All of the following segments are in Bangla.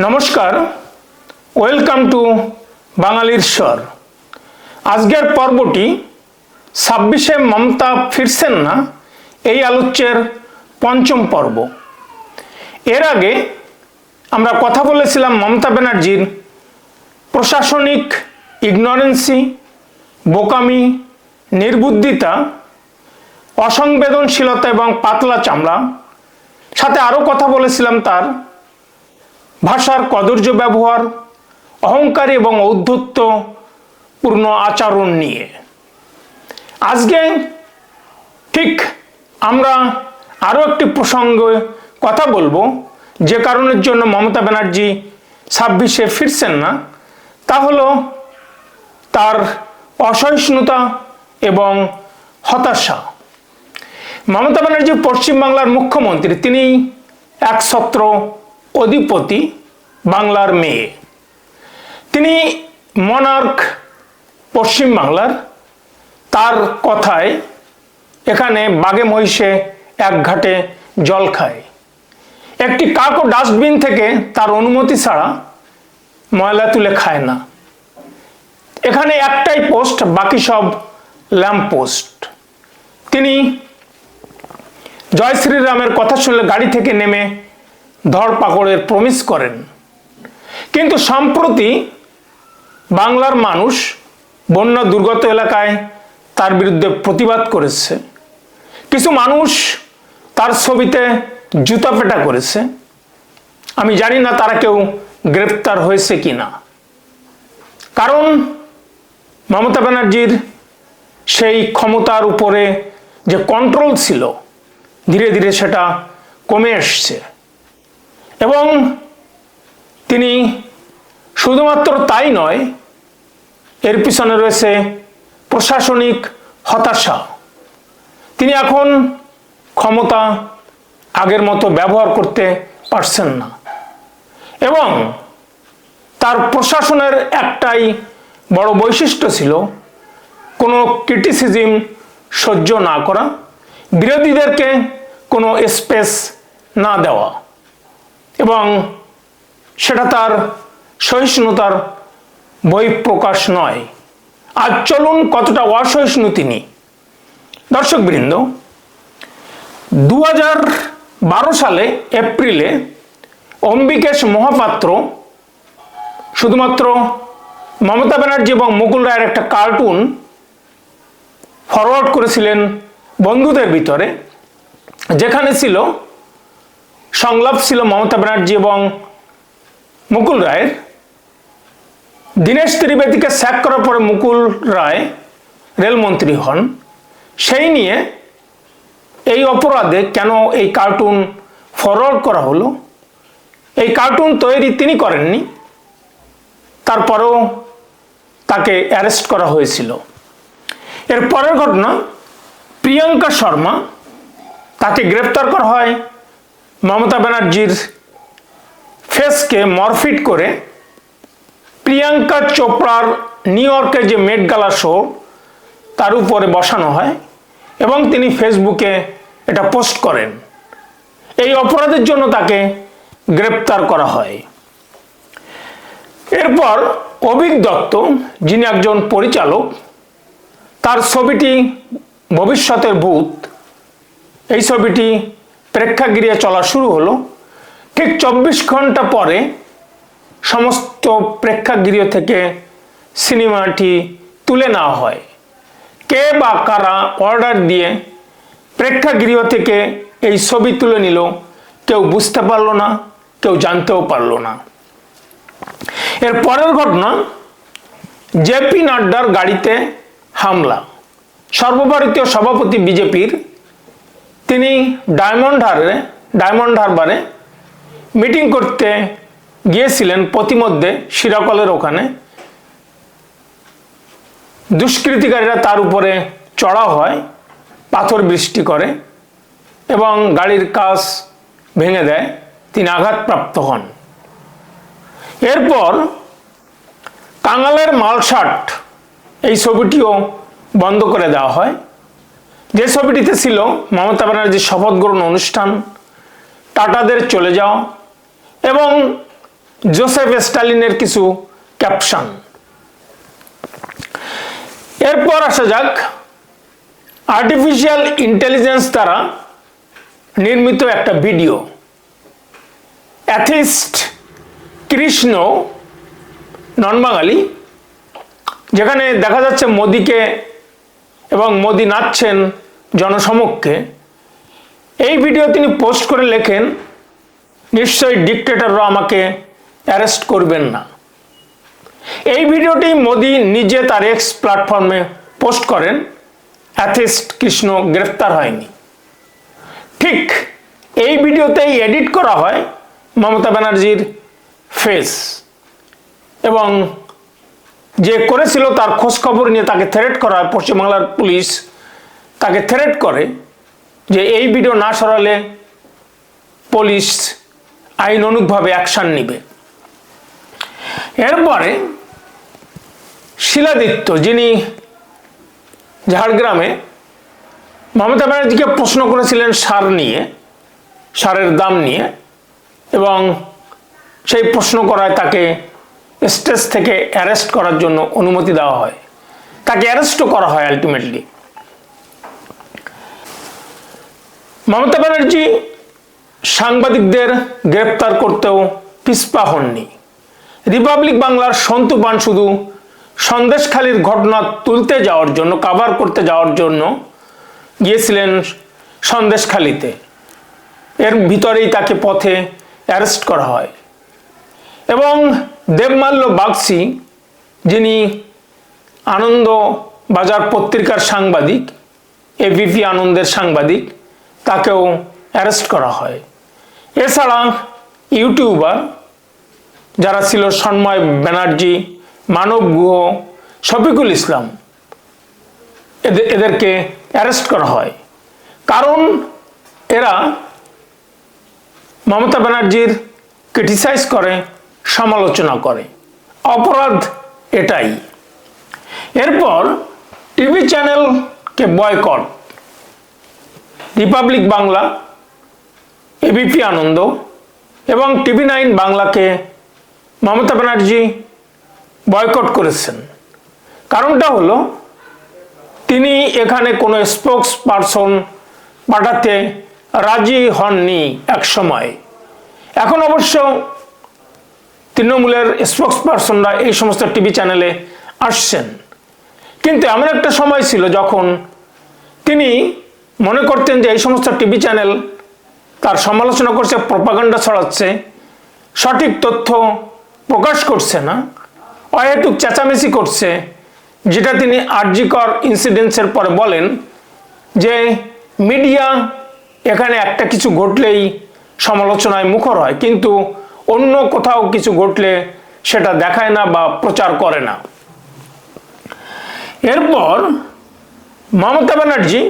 নমস্কার ওয়েলকাম টু বাঙালির স্বর। আজকের পর্বটি ছাব্বিশে মমতা ফিরছেন না, এই আলোচ্যের পঞ্চম পর্ব। এর আগে আমরা কথা বলেছিলাম মমতা ব্যানার্জির প্রশাসনিক ইগনোরেন্সি, বোকামি, নির্বুদ্ধিতা, অসংবেদনশীলতা এবং পাতলা চামড়া। সাথে আরও কথা বলেছিলাম তার ভাষার কদর্য ব্যবহার অহংকার এবং ঔদ্ধত্যপূর্ণ আচরণ নিয়ে। আজকে ঠিক আমরা আরও একটি প্রসঙ্গে কথা বলব, যে কারণের জন্য মমতা ব্যানার্জি ছাব্বিশে ফিরছেন না, তা হলো তার অসহিষ্ণুতা এবং হতাশা। মমতা ব্যানার্জি পশ্চিমবাংলার মুখ্যমন্ত্রী, তিনি এক একছত্র অধিপতি বাংলার মেয়ে। তিনি মনার্ক পশ্চিমবাংলার তার কথায় এখানে বাগে মহিষে এক ঘাটে জল খায়। একটি কাকও ডাস্টবিন থেকে তার অনুমতি ছাড়া ময়লা তুলে খায় না। এখানে একটাই পোস্ট, বাকি সব ল্যাম্প পোস্ট। তিনি জয় শ্রীরামের কথা শুনলে গাড়ি থেকে নেমে ধরপাকড়ের প্রমিস করেন। কিন্তু সম্প্রতি বাংলার মানুষ বন্যা দুর্গত এলাকায় তার বিরুদ্ধে প্রতিবাদ করেছে। কিছু মানুষ তার ছবিতে জুতা পেটা করেছে। আমি জানি না তারা কেউ গ্রেপ্তার হয়েছে কি না কারণ মমতা ব্যানার্জির সেই ক্ষমতার উপরে যে কন্ট্রোল ছিল, ধীরে ধীরে সেটা কমে এসছে। এবং তিনি শুধুমাত্র তাই নয়, এর পিছনে রয়েছে প্রশাসনিক হতাশা। তিনি এখন ক্ষমতা আগের মতো ব্যবহার করতে পারছেন না। এবং তার প্রশাসনের একটাই বড় বৈশিষ্ট্য ছিল কোনো ক্রিটিসিজম সহ্য না করা, বিরোধীদেরকে কোনো স্পেস না দেওয়া। এবং সেটা তার সহিষ্ণুতার বহিঃপ্রকাশ নয়। আজ চলুন কতটা অসহিষ্ণু তিনি। দর্শকবৃন্দ দু বারো সালে এপ্রিলে অম্বিকেশ মহাপাত্র শুধুমাত্র মমতা ব্যানার্জি এবং মুকুল রায়ের একটা কার্টুন ফরওয়ার্ড করেছিলেন বন্ধুদের ভিতরে, যেখানে ছিল সংলাপ ছিল মমতা ব্যানার্জি এবং মুকুল রায়ের। দীনেশ ত্রিবেদীকে স্যাক করার পরে মুকুল রায় রেলমন্ত্রী হন। সেই নিয়ে এই অপরাধে কেন এই কার্টুন ফরওয়ার্ড করা হলো? এই কার্টুন তৈরি তিনি করেননি। তারপরেও তাকে অ্যারেস্ট করা হয়েছিল। এর পরের ঘটনা, প্রিয়াঙ্কা শর্মা তাকে গ্রেপ্তার করা হয়। মমতা ব্যানার্জির ফেসকে মরফিট করে প্রিয়াঙ্কা চোপড়ার নিউ ইয়র্কে যে মেট গালা শো তার উপরে বসানো হয় এবং তিনি ফেসবুকে এটা পোস্ট করেন। এই অপরাধের জন্য তাকে গ্রেপ্তার করা হয়। এরপর অভিক দত্ত, যিনি একজন পরিচালক, তার ছবিটি ভবিষ্যতের ভূত। এই ছবিটি প্রেক্ষাগৃহে চলা শুরু হলো। ঠিক চব্বিশ ঘণ্টা পরে সমস্ত প্রেক্ষাগৃহ থেকে সিনেমাটি তুলে নেওয়া হয়। কে বা কারা অর্ডার দিয়ে প্রেক্ষাগৃহ থেকে এই ছবি তুলে নিল, কেউ বুঝতে পারল না, কেউ জানতেও পারল না। এর পরের ঘটনা জেপি নাড্ডার গাড়িতে হামলা। সর্বভারতীয় সভাপতি বিজেপির তিনি ডায়মন্ড হারে ডায়মন্ড হারবারে মিটিং করতে গিয়েছিলেন প্রতিমধ্যে শিরাকলের ওখানে। দুষ্কৃতিকারীরা তার উপরে চড়া হয়, পাথর বৃষ্টি করে এবং গাড়ির কাজ ভেঙে দেয়, তিনি আঘাতপ্রাপ্ত হন। এরপর কাঙালের মালসাট এই ছবিটিও বন্ধ করে দেওয়া হয়। যে ছবিটিতে ছিল মমতা ব্যানার্জির শপথ গ্রহণ অনুষ্ঠান, টাটাদের চলে যাওয়া এবং জোসেফ স্টালিনের কিছু ক্যাপশন এরপর আসা যাক আর্টিফিশিয়াল ইন্টেলিজেন্স দ্বারা নির্মিত একটা video atheist Krishna non Bengali যেখানে দেখা যাচ্ছে মোদিকে এবং মোদি নাচছেন জনসমক্ষে এই ভিডিও তিনি পোস্ট করে লেখেন নিশ্চয়ই ডিকটেটররা আমাকে অ্যারেস্ট করবেন না। এই ভিডিওটি মোদি নিজে তার এক্স প্ল্যাটফর্মে পোস্ট করেন, অ্যাথিস্ট কৃষ্ণ গ্রেফতার হয়নি। ঠিক এই ভিডিওতেই এডিট করা হয় মমতা ব্যানার্জির ফেস এবং যে করেছিল তার খোঁজখবর নিয়ে তাকে থ্রেট করা হয় পশ্চিমবাংলার পুলিশ তাকে থ্রেট করে যে এই ভিডিও না সরালে পুলিশ আইন অনুকভাবে অ্যাকশন নিবে। এরপরে শিলাদিত্য, যিনি ঝাড়গ্রামে মমতা ব্যানার্জিকে প্রশ্ন করেছিলেন সার নিয়ে, সারের দাম নিয়ে, এবং সেই প্রশ্ন করায় তাকে স্টেজ থেকে অ্যারেস্ট করার জন্য অনুমতি দেওয়া হয়। তাকে অ্যারেস্টও করা হয় আলটিমেটলি মমতা ব্যানার্জি সাংবাদিকদের গ্রেপ্তার করতেও পিসপা হননি। রিপাবলিক বাংলার সন্তু পান শুধু সন্দেশখালির ঘটনা তুলতে যাওয়ার জন্য কাভার করতে যাওয়ার জন্য গিয়েছিলেন সন্দেশখালিতে। এর ভিতরেই তাকে পথে অ্যারেস্ট করা হয়। এবং দেবমাল্য বাগসি, যিনি আনন্দ বাজার পত্রিকার সাংবাদিক এবিপি আনন্দের সাংবাদিক তাকেও অ্যারেস্ট করা হয়। এছাড়া ইউটিউবার যারা ছিল সন্ময় ব্যানার্জি, মানব গুহ, শফিকুল ইসলাম এদের এদেরকে অ্যারেস্ট করা হয়। কারণ এরা মমতা ব্যানার্জির ক্রিটিসাইজ করে, সমালোচনা করে। অপরাধ এটাই। এরপর টিভি চ্যানেলকে boycott Republic Bangla ABP Ananda এবং টিভি নাইন বাংলাকে মমতা ব্যানার্জি বয়কট করেছেন। কারণটা হলো, তিনি এখানে কোনো স্পোক্স পারসন পাঠাতে রাজি হননি এক সময় এখন অবশ্য তৃণমূলের স্পোক্স পারসনরা এই সমস্ত টিভি চ্যানেলে আসছেন। কিন্তু এমন একটা সময় ছিল যখন তিনি মনে করতেন যে এই সমস্ত টিভি চ্যানেল তার সমালোচনা করছে প্রপাগান্ডা ছড়াচ্ছে, সঠিক তথ্য প্রকাশ করছে না, অহেতুক চেঁচামেচি করছে, যেটা তিনি আর্জিকর ইনসিডেন্টসের পরে বলেন যে মিডিয়া এখানে একটা কিছু ঘটলেই সমালোচনায় মুখর হয়, কিন্তু অন্য কোথাও কিছু ঘটলে সেটা দেখায় না বা প্রচার করে না। এরপর মমতা ব্যানার্জি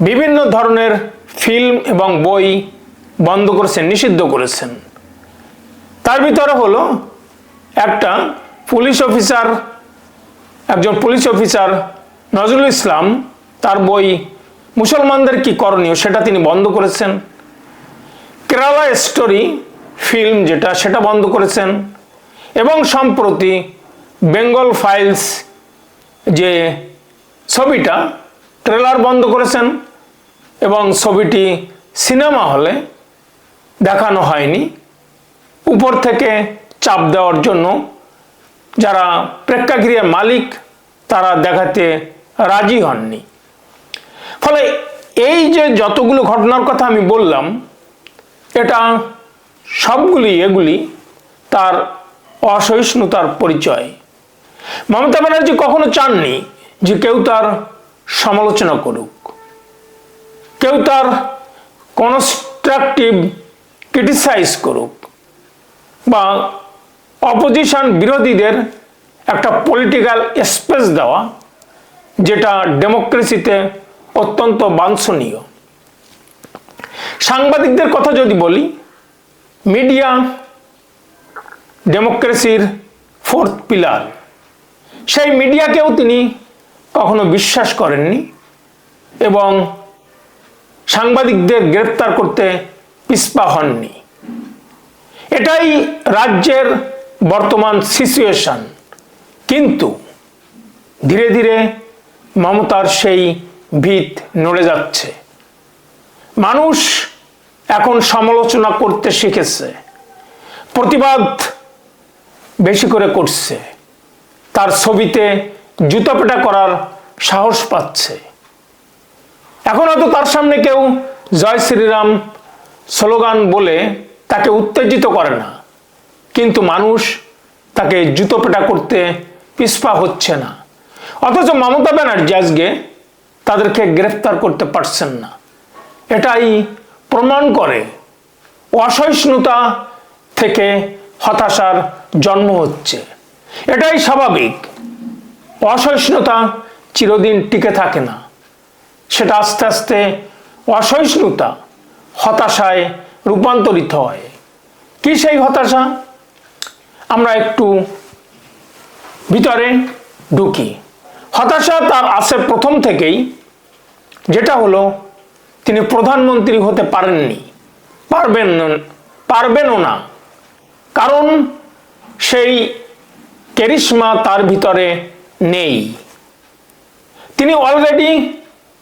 বিভিন্ন ধরনের ফিল্ম এবং বই বন্ধ করেছেন, নিষিদ্ধ করেছেন। তার ভিতরে হলো একটা পুলিশ অফিসার একজন পুলিশ অফিসার নজরুল ইসলাম, তার বই মুসলমানদের কি করণীয় সেটা তিনি বন্ধ করেছেন। কেরালা স্টোরি ফিল্ম যেটা, সেটা বন্ধ করেছেন। এবং সম্প্রতি বেঙ্গল ফাইলস যে ছবিটা ট্রেলার বন্ধ করেছেন। এবং ছবিটি সিনেমা হলে দেখানো হয়নি। উপর থেকে চাপ দেওয়ার জন্য যারা প্রেক্ষাগৃহের মালিক, তারা দেখাতে রাজি হননি। ফলে এই যে যতগুলো ঘটনার কথা আমি বললাম, এটা সবগুলি এগুলি তার অসহিষ্ণুতার পরিচয়। মমতা ব্যানার্জি কখনো চাননি যে কেউ তার সমালোচনা করুক। কেউ তার কনস্ট্রাকটিভ ক্রিটিসাইজ করুক বা অপোজিশন বিরোধীদের একটা পলিটিক্যাল স্পেস দেওয়া, যেটা ডেমোক্রেসিতে অত্যন্ত বাঞ্ছনীয়। সাংবাদিকদের কথা যদি বলি মিডিয়া ডেমোক্রেসির ফোর্থ পিলার সেই মিডিয়াকেও তিনি কখনো বিশ্বাস করেননি এবং সাংবাদিকদের গ্রেপ্তার করতে পিসপা হননি। এটাই রাজ্যের বর্তমান সিচুয়েশন কিন্তু ধীরে ধীরে মমতার সেই ভিত নড়ে যাচ্ছে। মানুষ এখন সমালোচনা করতে শিখেছে। প্রতিবাদ বেশি করে করছে। তার ছবিতে জুতাপেটা করার সাহস পাচ্ছে। এখন হয়তো তার সামনে কেউ জয় শ্রীরাম স্লোগান বলে তাকে উত্তেজিত করে না। কিন্তু মানুষ তাকে জুতোপেটা করতে পিসপা হচ্ছে না। অথচ মমতা ব্যানার্জি আজকে তাদেরকে গ্রেফতার করতে পারছেন না। এটাই প্রমাণ করে অসহিষ্ণুতা থেকে হতাশার জন্ম হচ্ছে। এটাই স্বাভাবিক। অসহিষ্ণুতা চিরদিন টিকে থাকে না। সেটা আস্তে আস্তে অসহিষ্ণুতা, হতাশায় রূপান্তরিত হয়। কি সেই হতাশা? আমরা একটু ভিতরে ঢুকি। হতাশা তার আছে প্রথম থেকেই, যেটা হলো তিনি প্রধানমন্ত্রী হতে পারেননি, পারবেন, পারবেনও না। কারণ সেই কেরিশমা তার ভিতরে নেই। তিনি অলরেডি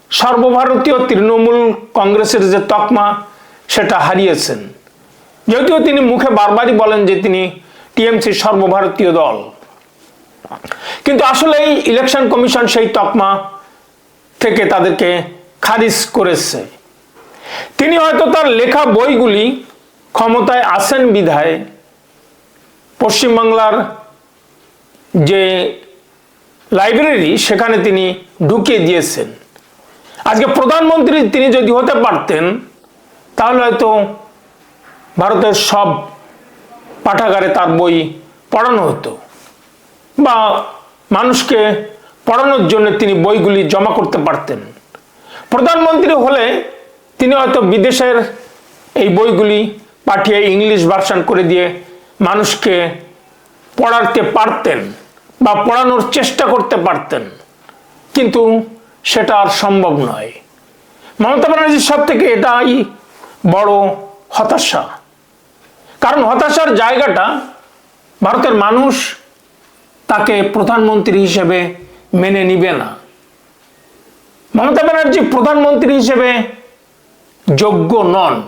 সর্বভারতীয় তৃণমূল কংগ্রেসের যে তকমা, সেটা হারিয়েছেন। যদিও তিনি মুখে বারবারই বলেন যে তিনি টিএমসি সর্বভারতীয় দল। কিন্তু আসলে এই ইলেকশন কমিশন সেই তকমা থেকে তাদেরকে খারিজ করেছে। তিনি হয়তো তার লেখা বইগুলি ক্ষমতায় আসেন বিধায় পশ্চিমবাংলার যে লাইব্রেরি, সেখানে তিনি ঢুকিয়ে দিয়েছেন। আজকে প্রধানমন্ত্রী তিনি যদি হতে পারতেন, তাহলে হয়তো ভারতের সব পাঠাগারে তার বই পড়ানো হতো। বা মানুষকে পড়ানোর জন্য তিনি বইগুলি জমা করতে পারতেন। প্রধানমন্ত্রী হলে তিনি হয়তো বিদেশের এই বইগুলি পাঠিয়ে ইংলিশ ভার্সন করে দিয়ে মানুষকে পড়াতে পারতেন বা পড়ানোর চেষ্টা করতে পারতেন। কিন্তু সেটা আর সম্ভব নয়। মমতা ব্যানার্জির সব থেকে এটাই বড় হতাশা। কারণ হতাশার জায়গাটা ভারতের মানুষ তাকে প্রধানমন্ত্রী হিসেবে মেনে নিবে না। মমতা ব্যানার্জি প্রধানমন্ত্রী হিসেবে যোগ্য নন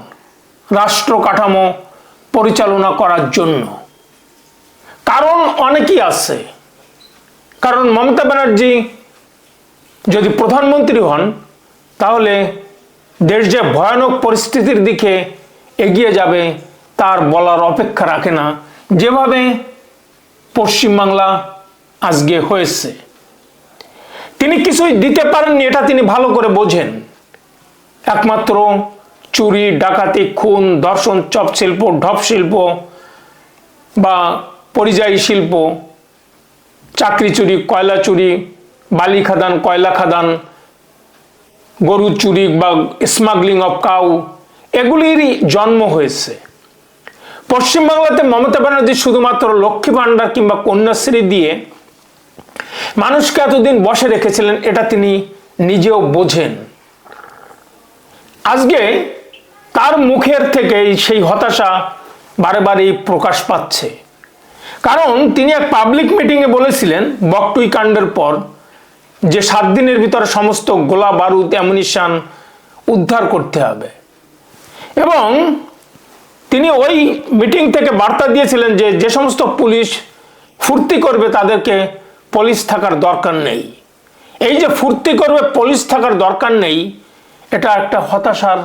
রাষ্ট্র কাঠামো পরিচালনা করার জন্য। কারণ অনেকই আছে। কারণ মমতা ব্যানার্জি যদি প্রধানমন্ত্রী হন, তাহলে দেশ যে ভয়ানক পরিস্থিতির দিকে এগিয়ে যাবে, তার বলার অপেক্ষা রাখে না। যেভাবে পশ্চিমবাংলা আজকে হয়েছে। তিনি কিছুই দিতে পারেননি, এটা তিনি ভালো করে বোঝেন। একমাত্র চুরি, ডাকাতি, খুন দর্শন চপ শিল্প, ঢপ শিল্প বা পরিযায়ী শিল্প, চাকরি চুরি, কয়লা চুরি বালি খাদান, কয়লা খাদান, গরু চুরি বা স্মাগলিং অফ কাউ এগুলিরই জন্ম হয়েছে। পশ্চিমবাংলাতে মমতা ব্যানার্জি শুধুমাত্র লক্ষ্মী ভাণ্ডার কিংবা কন্যাশ্রী দিয়ে মানুষকে এতদিন বসে রেখেছিলেন, এটা তিনি নিজেও বোঝেন। আজকে তার মুখের থেকে সেই হতাশা বারে বারেই প্রকাশ পাচ্ছে। কারণ তিনি এক পাবলিক মিটিংয়ে বলেছিলেন বকটুই কাণ্ডের পর যে সাত দিনের ভিতরে সমস্ত গোলা বারুদ, অ্যামুনিশন উদ্ধার করতে হবে। এবং তিনি ওই মিটিং থেকে বার্তা দিয়েছিলেন যে যে সমস্ত পুলিশ ফুর্তি করবে তাদেরকে পুলিশ থাকার দরকার নেই। এই যে ফুর্তি করবে, পুলিশ থাকার দরকার নেই, এটা একটা হতাশার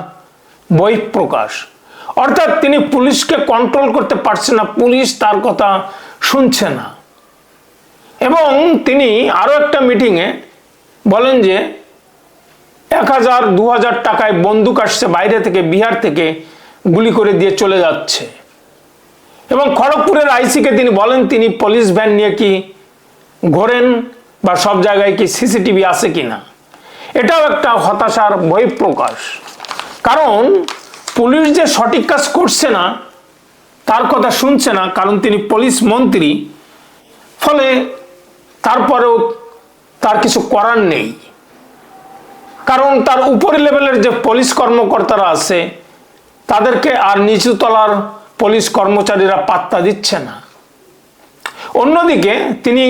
বহিঃপ্রকাশ অর্থাৎ তিনি পুলিশকে কন্ট্রোল করতে পারছে না, পুলিশ তার কথা শুনছে না। এবং তিনি আরও একটা মিটিংয়ে বলেন যে, এক হাজার, দু হাজার টাকায় বন্দুক আসছে বাইরে থেকে, বিহার থেকে, গুলি করে দিয়ে চলে যাচ্ছে। এবং খড়গপুরের আইসিকে তিনি বলেন, তিনি পুলিশ ভ্যান নিয়ে কি ঘোরেন বা সব জায়গায় কি সিসিটিভি আছে কি না এটাও একটা হতাশার বহিঃপ্রকাশ। কারণ পুলিশ যে সঠিক কাজ করছে না, তার কথা শুনছে না, কারণ তিনি পুলিশ মন্ত্রী। ফলে তারপরেও তার কিছু করার নেই। কারণ তার উপরি লেভেলের যে পুলিশ কর্মকর্তারা আছে, তাদেরকে আর নিচু তলার পুলিশ কর্মচারীরা পাত্তা দিচ্ছে না। অন্যদিকে তিনি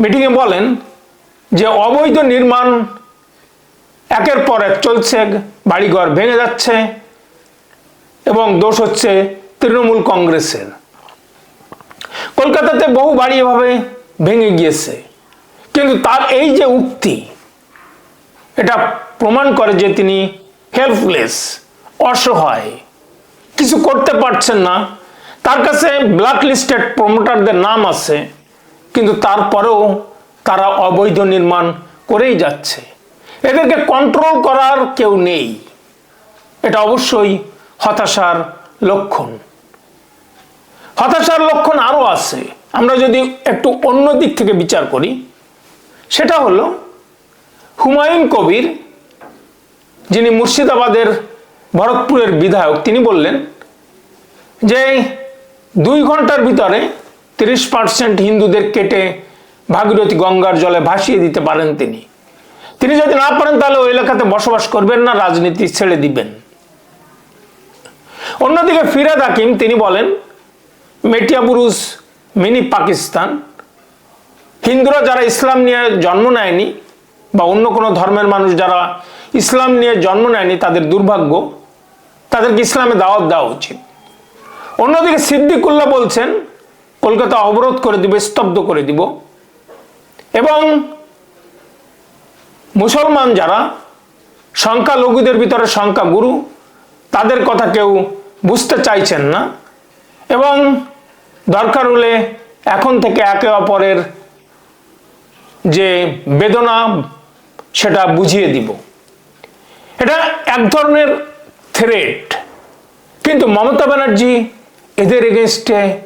মিটিংয়ে বলেন যে, অবৈধ নির্মাণ একের পর এক চলছে, বাড়িঘর ভেঙে যাচ্ছে এবং দোষ হচ্ছে তৃণমূল কংগ্রেসের। কলকাতাতে বহু বাড়ি এভাবে ভেঙে গিয়েছে। কিন্তু তার এই যে উক্তি, এটা প্রমাণ করে যে তিনি হেল্পলেস অসহায়, কিছু করতে পারছেন না। তার কাছে ব্ল্যাক লিস্টেড প্রমোটারদের নাম আছে, কিন্তু তারপরেও তারা অবৈধ নির্মাণ করেই যাচ্ছে। এদেরকে কন্ট্রোল করার কেউ নেই। এটা অবশ্যই হতাশার লক্ষণ। হতাশার লক্ষণ আরও আছে। আমরা যদি একটু অন্য দিক থেকে বিচার করি, সেটা হলো হুমায়ুন কবির, যিনি মুর্শিদাবাদের ভরতপুরের বিধায়ক, তিনি বললেন যে দুই ঘণ্টার ভিতরে তিরিশ পার্সেন্ট হিন্দুদের কেটে ভাগীরথী গঙ্গার জলে ভাসিয়ে দিতে পারেন তিনি। তিনি যদি না পারেন, তাহলে ওই এলাকাতে বসবাস করবেন না, রাজনীতি ছেড়ে দিবেন। অন্যদিকে ফিরাদ হাকিম, তিনি বলেন মেটিয়াবুরুজ মিনি পাকিস্তান। হিন্দুরা যারা ইসলাম নিয়ে জন্ম নেয়নি বা অন্য কোনো ধর্মের মানুষ যারা ইসলাম নিয়ে জন্ম নেয়নি, তাদের দুর্ভাগ্য, তাদেরকে ইসলামে দাওয়াত দেওয়া উচিত। অন্যদিকে সিদ্দিকুল্লাহ বলছেন, কলকাতা অবরোধ করে দিবে, স্তব্ধ করে দিব। এবং মুসলমান যারা সংখ্যালঘুদের ভিতরে সংখ্যাগুরু, তাদের কথা কেউ বুঝতে চাইছেন না। এবং দরকার হলে এখন থেকে একে অপরের যে বেদনা, সেটা বুঝিয়ে দিব। এটা এক ধরনের থ্রেট কিন্তু মমতা ব্যানার্জি এদের এগেনস্টে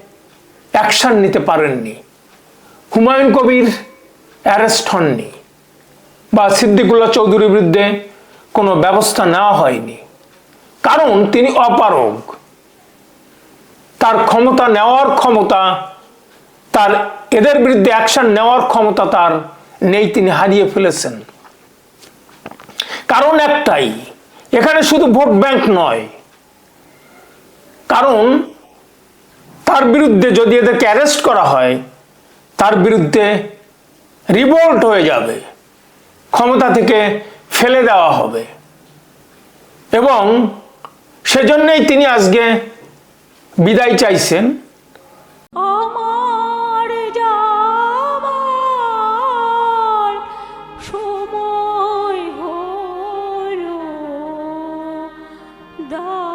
অ্যাকশন নিতে পারেননি। হুমায়ুন কবির অ্যারেস্ট হননি বা সিদ্দিকুল্লাহ চৌধুরীর বিরুদ্ধে কোনো ব্যবস্থা নেওয়া হয়নি। কারণ তিনি অপারগ। তার ক্ষমতা নেওয়ার ক্ষমতা, তার এদের বিরুদ্ধে অ্যাকশন নেওয়ার ক্ষমতা তার নেই, তিনি হারিয়ে ফেলেছেন। কারণ একটাই, এখানে শুধু ভোট ব্যাংক নয়। কারণ তার বিরুদ্ধে যদি এদেরকে অ্যারেস্ট করা হয়, তার বিরুদ্ধে রিভোল্ট হয়ে যাবে। ক্ষমতা থেকে ফেলে দেওয়া হবে। এবং সেজন্যই তিনি আজকে বিদায় চাইছেন। সময় দাও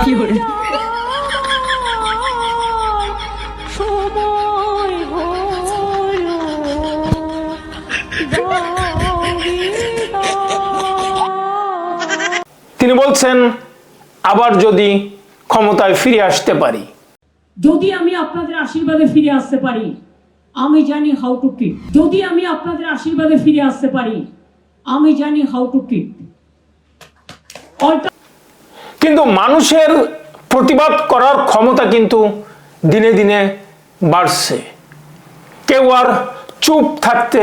তিনি বলছেন আবার যদি ক্ষমতায় ফিরে আসতে পারি। যদি আমি আপনাদের আশীর্বাদে ফিরে আসতে পারি আমি জানি হাউ টু কিট যদি আমি আপনাদের আশীর্বাদে ফিরে আসতে পারি আমি জানি হাউ টু কিট কিন্তু মানুষের প্রতিবাদ করার ক্ষমতা কিন্তু দিনে দিনে বাড়ছে। কেউ আর চুপ থাকতে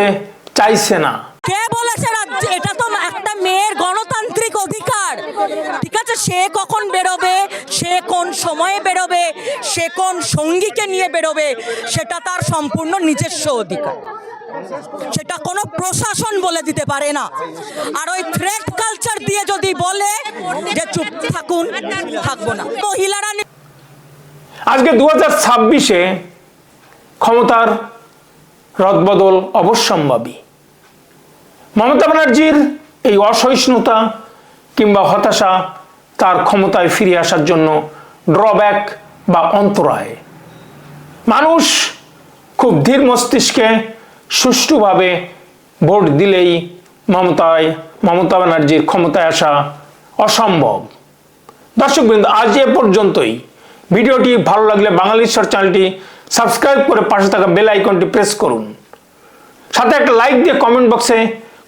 চাইছে না। কে বলেছে এটা তো একটা মেয়ের গণতান্ত্রিক অধিকার। ঠিক আছে, সে কখন বেরোবে? সে কোন সময়ে বেরোবে? সে কোন সঙ্গীকে নিয়ে বেরোবে? সেটা তার সম্পূর্ণ নিজস্ব অধিকার। সেটা কোনো প্রশাসন বলে দিতে পারে না। আর ওই থ্রেট কালচার দিয়ে যদি বলে যে চুপ থাকুন, থাকব না। মহিলারা আজকে দু হাজার ছাব্বিশে ক্ষমতার রদবদল অবশ্যম্ভাবী। মমতা ব্যানার্জির এই অসহিষ্ণুতা কিংবা হতাশা তার ক্ষমতায় ফিরে আসার জন্য ড্রব্যাক বা অন্তরায়। মানুষ খুব ধীর মস্তিষ্কে সুষ্ঠুভাবে ভোট দিলেই মমতায়, মমতা ব্যানার্জির ক্ষমতায় আসা অসম্ভব। দর্শকবৃন্দ আজ এ পর্যন্তই। ভিডিওটি ভালো লাগলে বাঙালিশ্বর চ্যানেলটি সাবস্ক্রাইব করে পাশে থাকা বেল আইকনটি প্রেস করুন। সাথে একটা লাইক দিয়ে কমেন্ট বক্সে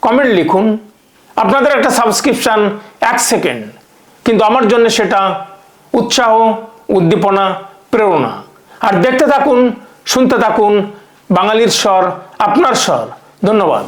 কমেন্ট লিখুন। আপনাদের একটা সাবস্ক্রিপশন এক সেকেন্ড। কিন্তু আমার জন্য সেটা উৎসাহ, উদ্দীপনা, প্রেরণা। আর দেখতে থাকুন, শুনতে থাকুন বাঙালির স্বর আপনার স্বর। ধন্যবাদ।